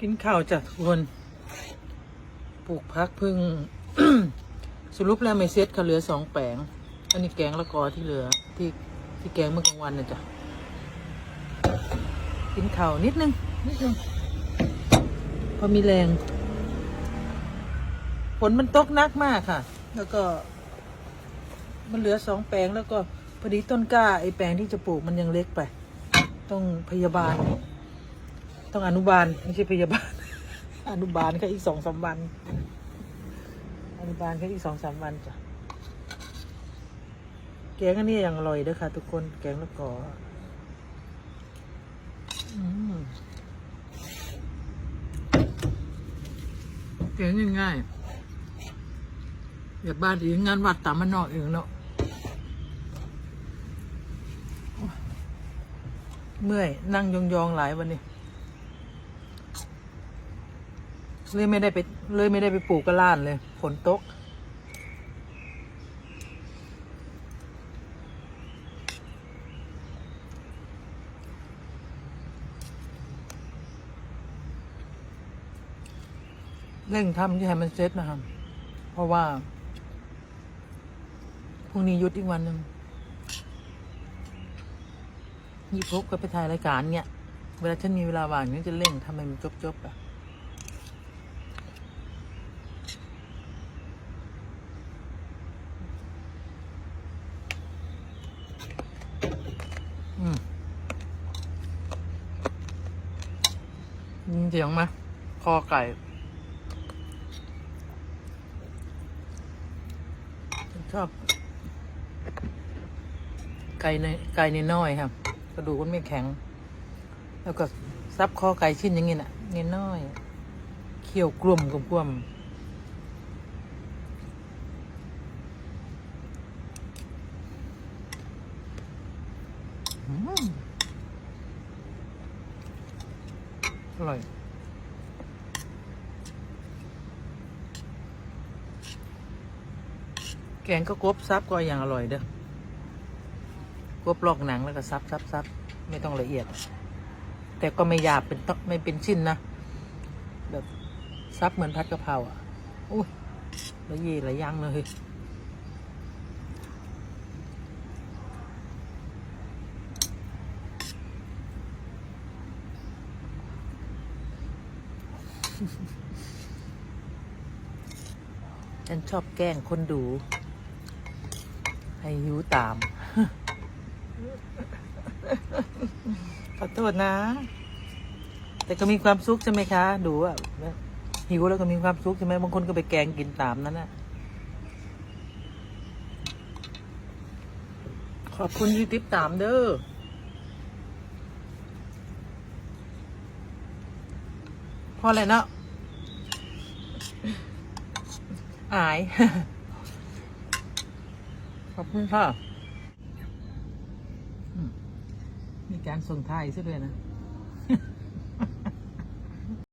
กินข้าวจากทุกคนปลูกพักพึ่ง สรุปแล้วไม่เซ็ตค่ะเหลือสองแปลง อันนี้แกงละกอที่เหลือ ที่ที่แกงเมื่อกลางวันนะจ๊ะกินข้าวนิดนึงนิดนึงพอมีแรงฝนมันตกนักมากค่ะ แล้วก็ มันเหลือสองแปลงแล้วก็พอดีต้นกล้าไอ้แปลงที่จะปลูกมันยังเล็กไป ต้องพยาบาล ต้องอนุบาลไม่ใช่พยาบาล อนุบาลแค่อีกสองสามวัน อนุบาลแค่อีกสองสามวันจ้ะแกงอันนี้ยังอร่อยเด้อค่ะ ทุกคนแกงละกอแกงง่ายๆแบบบ้านอีกงานวัดตามมันนอกเองเนาะเมื่อย นั่งยองๆหลายวันนี้ เลยไม่ได้ไปเลยไม่ได้ไปปลูกกระล่านเลยฝนตกเร่งทำที่ให้มันเซ็ตนะครับ เพราะว่าพรุ่งนี้ยุดอีกวันหนึ่งยี่พบก็ไปถ่ายรายการเนี่ย เวลาฉันมีเวลาว่างฉันจะเร่งทำให้มันจบๆอะ ยินเสียงไหมคอไก่ ชอบ ไก่ในไก่ในน้อยครับ กระดูกมันไม่แข็ง แล้วก็ซับคอไก่ชิ้นอย่างงี้น่ะเนน้อย เคี่ยวกลุ่มกลุ่มกลุ่มอืม อร่อย แกงก็กบซับก็อย่างอร่อยเด้อกบลอกหนังแล้วก็ซับซับซับไม่ต้องละเอียด แต่ก็ไม่หยาบเป็นตไม่เป็นชิ้นนะ แบบซับเหมือนพัดกะเพราอะอุ้ยละเอียดละยังเลย ฉันชอบแกล้งคนดู ให้หิวตาม ขอโทษนะ แต่ก็มีความสุขใช่ไหมคะ ดูอะหิวแล้วก็มีความสุขใช่ไหมบางคนก็ไปแกงกินตามนั้นนะขอบคุณที่ติดตามเด้อ พอเลยเนาะอาย ขอบคุณค่ะอืมมีการส่งท้ายซะด้วยนะ